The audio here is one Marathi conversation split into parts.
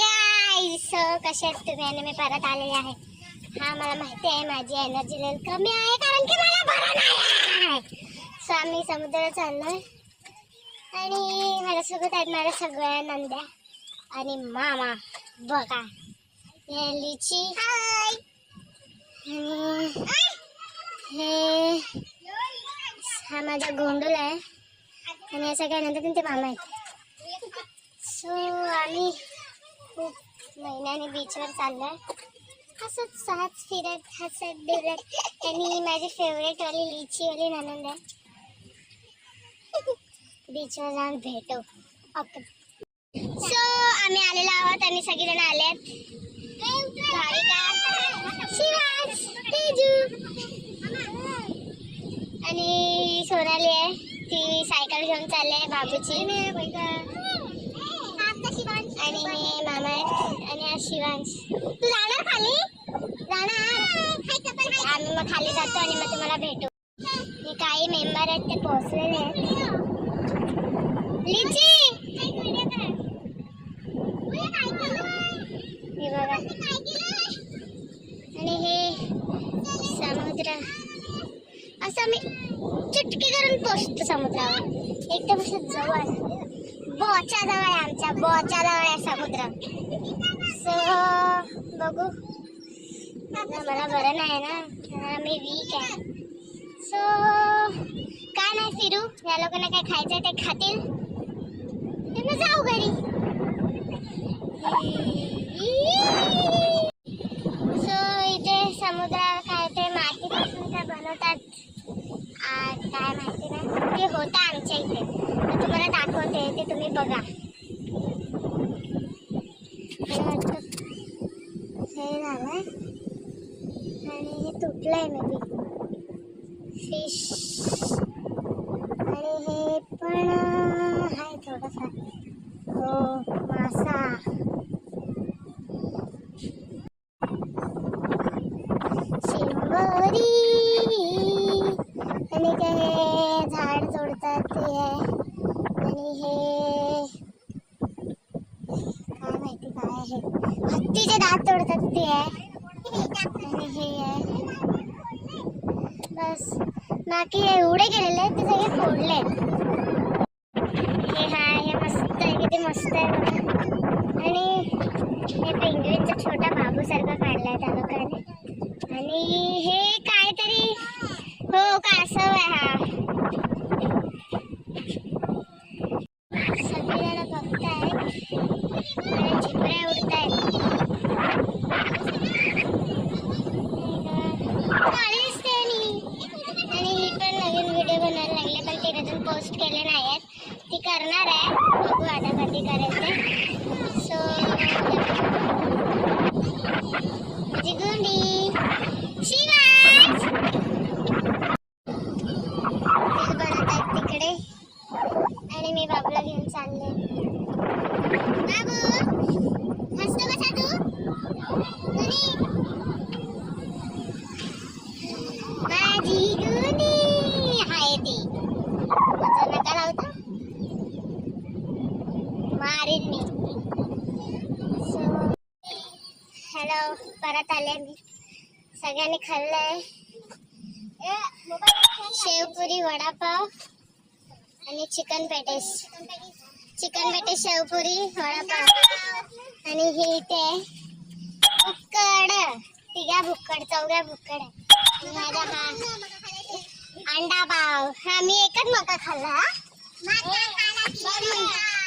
गाईस सो कसे आहेत तुम्ही? आणि मी परत आलेले आहे. हा मला माहिती आहे माझी एनर्जी लेवल कमी आहे कारण की मला बरं नाही आहे. सो आम्ही समुद्रात चाललोय. आणि माझ्यासोबत आहेत माझ्या सगळ्या नंद्या आणि मामा. बघा हे लिची. हे हा माझा गोंडूल आहे. आणि या सगळ्यानंतर ते मामा आहेत. सो आम्ही खूप महिन्याने बीचवर चाललोय. असंच सहज फिरत हसत बिरत. आणि माझी फेवरेटवाली लिचीवाली ननंद आहे. बीचवर जाऊन भेटो. ओके सो आम्ही आलेलो आहोत आणि सगळेजण आले आहेत. आणि सोनाली आहे. ती सायकल घेऊन चालली आहे बाबूची. आणि मी मामा आणि शिवांश. तू जाणार खाली? जाणार आम्ही मग खाली जातो आणि मग तुम्हाला भेटू. हे काही मेंबर आहेत ते पोहोचलेले आहेत. लिची! हे बघा. आणि हे समुद्र. असं आम्ही चुटकी करून पोचतो समुद्रावर. एकदम असं जवळ बोच्या जवळ आहे आमच्या बोच्या जवळ आहे समुद्र. सो बघू. आता मला बरं नाही ना मी वीक आहे. सो काय नाही फिरू या लोकांना काय खायचं ते खातील. मग जाऊ घरी. सो इथे समुद्र काय ते मातीपासून काय बनवतात. काय माहिती नाही. ते होतं आमच्या इथे. तर तुम्हाला दाखवते ते तुम्ही बघा. वाटतं हे झालं. आणि हे तुटलंय मे फिश आणि हे पण आहे थोडंफार हो मासा शिंबोरी आणि ते हे झाड तोडतात ते आहे आणि हे काय माहिती हत्तीचे दात तोडतात ते. आहे हे आहे. बस. बाकी एवढे गेलेले आहेत ते सगळे फोडले हे हा हे मस्त आहे किती मस्त आहे आणि हे पेंग्विनचा छोटा बाबू सारखा काढलाय त्याला लोकांनी आणि हे काहीतरी हो कासव आहे हा सगळेजण बघताय आणि झिपऱ्या उडतायत भारी दिसते आणि आणि ही पण नवीन व्हिडिओ बनवायला लागले पण तिने अजून पोस्ट केले नाही आहेत ती करणार आहे बघू आता कधी करेल ते सो माझी गुंडी शिवाज तेल बनवत आहेत तिकडे आणि मी बाबूला घेऊन चालले बाबू हसतो कसा तू गुणी माझी गुणी आहे ती माझा नका लावता मारीन मी हॅलो परत आले मी. सगळ्यांनी खाल्लंय. शेवपुरी वडापाव आणि chicken patties. Chicken patties shevpuri vada pav. आणि हे इथे भुक्कड. तिघा भुक्कड चौघ्या भुक्कड. माझा हा अंडा पाव. हा मी एकच मका खाल्ला.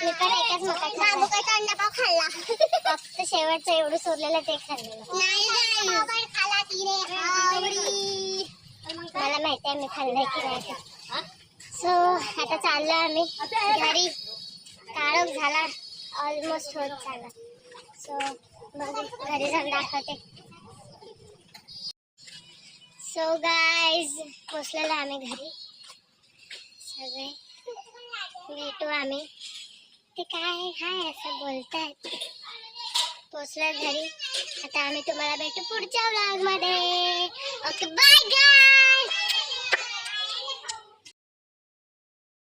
मी पण एकच मका खाल्ला. अंडा पाव खाल्ला? फक्त शेवटचं एवढं सोडलेलं ते खाल्लेलं. मला माहिती आहे मी खाल्लंय की नाही. सो आता चाललो आम्ही घरी. काळोख झाला ऑलमोस्ट होत झाला. सो बघू घरी जाऊन दाखवते. सो गाईज पोचलेलो आम्ही घरी. सगळे भेटू आम्ही. ते काय हाय असं बोलतायत. पोचलं घरी. आता आम्ही तुम्हाला भेटू पुढच्या व्लॉगमध्ये. ओके बाय गाय